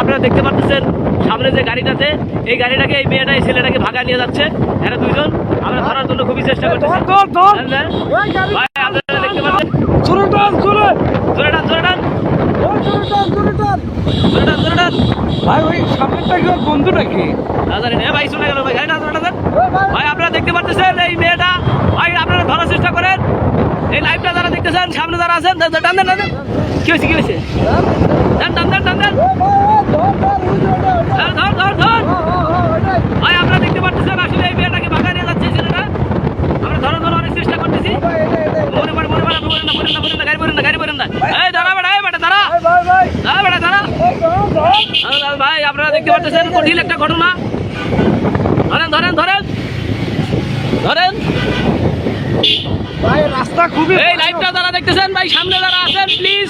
আপনারা দেখতে পাচ্ছেন সামনে যে গাড়িটাতে এই গাড়িটাকে এই মেয়েটা এই ছেলেটাকে ভাগা নিয়ে যাচ্ছে। এরা দুইজন। আমরা ধরার জন্য খুবই চেষ্টা। হ্যাঁ, হ্যাঁ। ভাই আপনারা দেখতে পাচ্ছেন? জোরে টান জোরে জোরে টান জোরে টান। ভাই ওই সামনেরটা কি বন্ধু নাকি ভাই শুনে গেল ভাই গাড়িটা জোরে টান। ভাই। ভাই আপনারা দেখতে পাচ্ছেন এই মেয়েটা? ভাই আপনারা ধরার চেষ্টা করেন। এই লাইভটা যারা দেখতেছেন সামনে যারা আছেন টান দেন টান দেন। কি হয়েছে কি হয়েছে? টান টান দেন। টান দেন ধর ধর ধর ধর ভাই আপনারা দেখতে পাচ্ছেন আসলে এই মেয়েটাকে ভাগা নিয়ে যাচ্ছে এই ছেলেটা আমরা ধরার জন্য অনেক চেষ্টা করতেছি মনে পড়ে মনে পড়ে মনে না মনে না মনে না গাড়ি পড়েন না গাড়ি পড়েন না এই দাঁড়া বেটা এই বেটা দাঁড়া দাঁড়া বেটা দাঁড়া আরে ভাই আপনারা দেখতে পাচ্ছেন কঠিন একটা ঘটনা। ধরেন ধরেন ধরেন। ধরেন। এই লাইভটা যারা দেখতেছেন ভাই সামনে যারা আছেন প্লিজ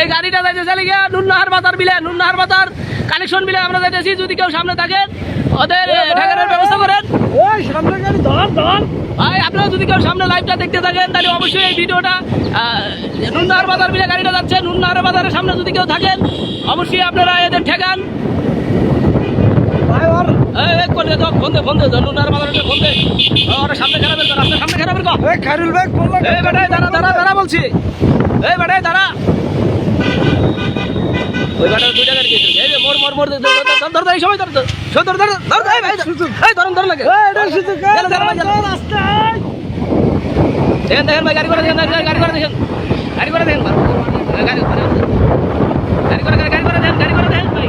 এই গাড়িটা যাইতে চলে গিয়া নুননাহার বাজার বিলে নুননাহার বাজার কালেকশন বিলে আমরা যাইতেছি যদি কেউ সামনে থাকেন ওদের ঠেকানোর ব্যবস্থা করেন। ভাই আপনারা যদি কেউ সামনে লাইভটা দেখতে থাকেন তাহলে অবশ্যই এই ভিডিওটা নুননাহার বাজার বিলে গাড়িটা যাচ্ছে নুননাহার বাজারের সামনে যদি কেউ থাকেন অবশ্যই আপনারা এদের ঠেকান। ফোন ফোন দে ফোন দে নুননাহার বাজারের ফোন দে ওরা সামনে খারাপের কর আপনার সামনে খারাপের কর এই খাইরুল ভাই বললা এই বেটাই দাঁড়া দাঁড়া দাঁড়া বলছি এই বেটাই দাঁড়া ওই দুই টাকার কেস এই যে মোর মোর মোর ধর ধর ধর ধর সময় ধর ধর ধর ধর ধর ধর ভাই এই ধরুন ধরুন লাগে এই এটা শুধু গেল, দেখেন ভাই গাড়ি করে দেখেন গাড়ি করে দেখেন গাড়ি করে দেখেন গাড়ি করে গাড়ি করে দেখেন গাড়ি করে দেখেন ভাই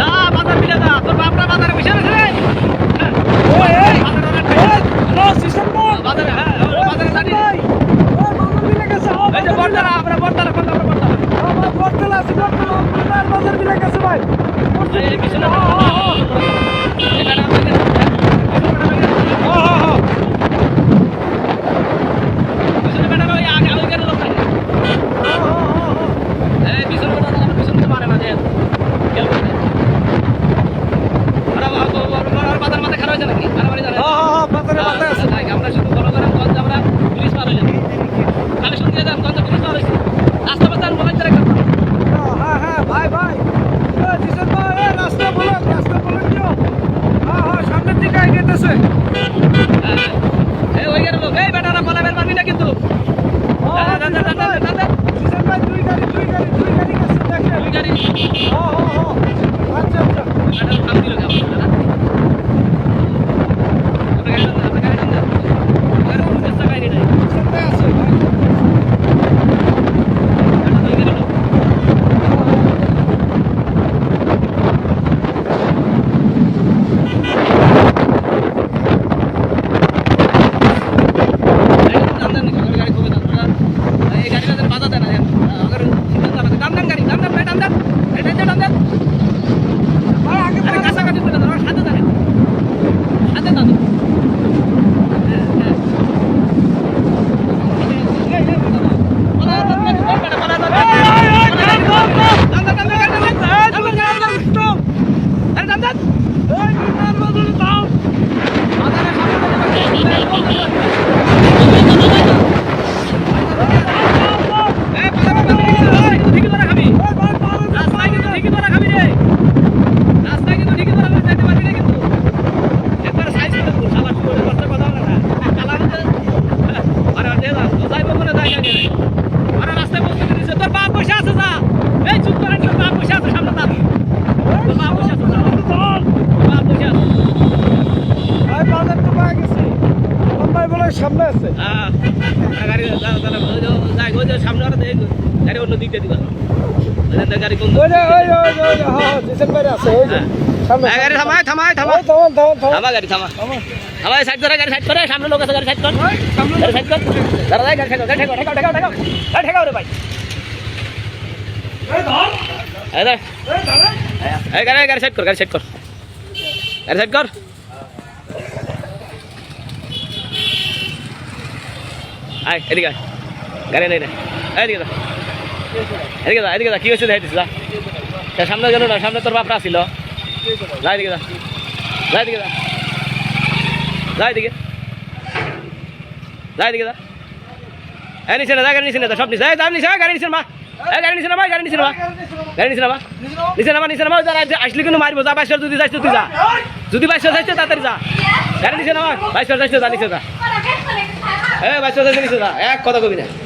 দা বাজার মিলে দা তোর বাপরা বাজারে বসে আছে রে হ্যাঁ, ওই এই বাজারে অনেক এই হ্যালো সিস্টেম বল বাজারে হ্যাঁ বাজারে জানি ভাই ওই বাজার মিলে গেছে এই যে বর্তারা আমরা বর্তারা বর্তারা বর্তারা আমার বর্তল আছে বর্তল আমার বাজার মিলে গেছে ভাই এই পিছনে হ্যাঁ, হ্যাঁ, হ্যাঁ। এখানে আমাদের হ্যাঁ, হ্যাঁ, হ্যাঁ। পিছনে ম্যাডাম ওই আগে ওই গেলে লোক থাকে হ্যাঁ, হ্যাঁ, হ্যাঁ। এই পিছনে ম্যাডাম আমার পিছনে মারে না দেন কেউ করে বাজার মাথা খারাপ হয়েছে নাকি। আমরা শুধু বড় করেন গঞ্জ আমরা পুলিশ পার হয়ে যাবে কালেকশন দিয়ে দেন গঞ্জ পুলিশ পার হয়েছে রাস্তা পাতার মোবাইল রাখতে হ্যাঁ, হ্যাঁ, ভাই, ভাই। রাস্তা বলেন, রাস্তা বলেন কেউ? হ্যাঁ, হ্যাঁ, সামনের দিকে না কিন্তু হ্যাঁ, হ্যাঁ, দাদা দাদা জিসান ভাই, দাদা জিসান ভাই, দুই গাড়ি, দুই গাড়ি, দুই গাড়ি গেছে, দেখেন। দুই গাড়ি হ্যাঁ, হ্যাঁ, হ্যাঁ। আচ্ছা, আচ্ছা। ম্যাডাম নাম দিল কেমন দাদা আপনার গাড়ি দেন আপনার গাড়ি দেন গাড়ি কোনো চেষ্টা গাড়ি নাই জিসান ভাই আছে, ভাই। এটা দুই গাড়ি লোক ভাই, আগে ভাই। এই, দুটার বদলে দাও। এই, ভাই, পারো না। রাস্তায় কিন্তু ঠিকই তোরা খাবি রে রাস্তায় কিন্তু ঠিকই তোরা যাইতে পারবি না কিন্তু একবার সাইজ করে তুই শালা শুয়ে করতে কথা বলে না কালা হতে আরে দে না যাইবো মনে যাই না গেলে আরে রাস্তায় বসতে দিছে তোর বাপ বসে আছে যা এই চুপ করে তোর বাপ বসে আছে সামনে যা তোর বাপ বসে আছে যা ধর। তোর বাপ বসে আছে ভাই, বাজার তো পাওয়া গেছে। আমার ভাই বলে সামনে আছে? গাড়ি সামনে আর দেখ গাড়ি অন্য দিক দিয়ে দিবা। গাড়ি কোন আছে, ওই। হ্যাঁ। গাড়ি। থামায় থামায় থামায় ওই, থামান, থামান, থামান। থামা গাড়ি থামা। থামান। আমার সাইড করে গাড়ি সাইড করে সামনে লোক আছে গাড়ি সাইড কর। গাড়ি সাইড কর। দাঁড়া গাড়ি সাইড কর গাড়ি ঠেকাও ঠেকাও ঠেকাও ঠেকাও। গাড়ি ঠেকাও রে ভাই। এই গাড়ি গাড়ি সাইড কর গাড়ি সাইড কর। গাড়ি সাইড কর। আয়, এদিকে আয়। গাড়ি নেই এদিকে যা। এদিকে যা এদিকে যা। কি হয়েছে দেখাইতিস তা সামনে গেল না, সামনে তোর বাপরা আসিল যা এদিকে যা। যা এদিকে যা। যা এদিকে। যা এদিকে যা। এই নিচে না, যা, গাড়ি নিচে না সব নিচে। যা, নিচে গাড়ি নিচে মা। এই গাড়ি নিচে নামা গাড়ি নিচে নামা গাড়ি নিচে নামা নিচে নামা নিচে নামা যারা আসলে কিন্তু মারবো। যা, বাইশ যদি যাইছো তুই যা। যদি বাইশ যাইছো তাড়াতাড়ি যা। গাড়ি নিচে নামা বাইশ যাইছো যা, নিচে যা। এ বাচ্চা নিচে যা এক কথা কবি না।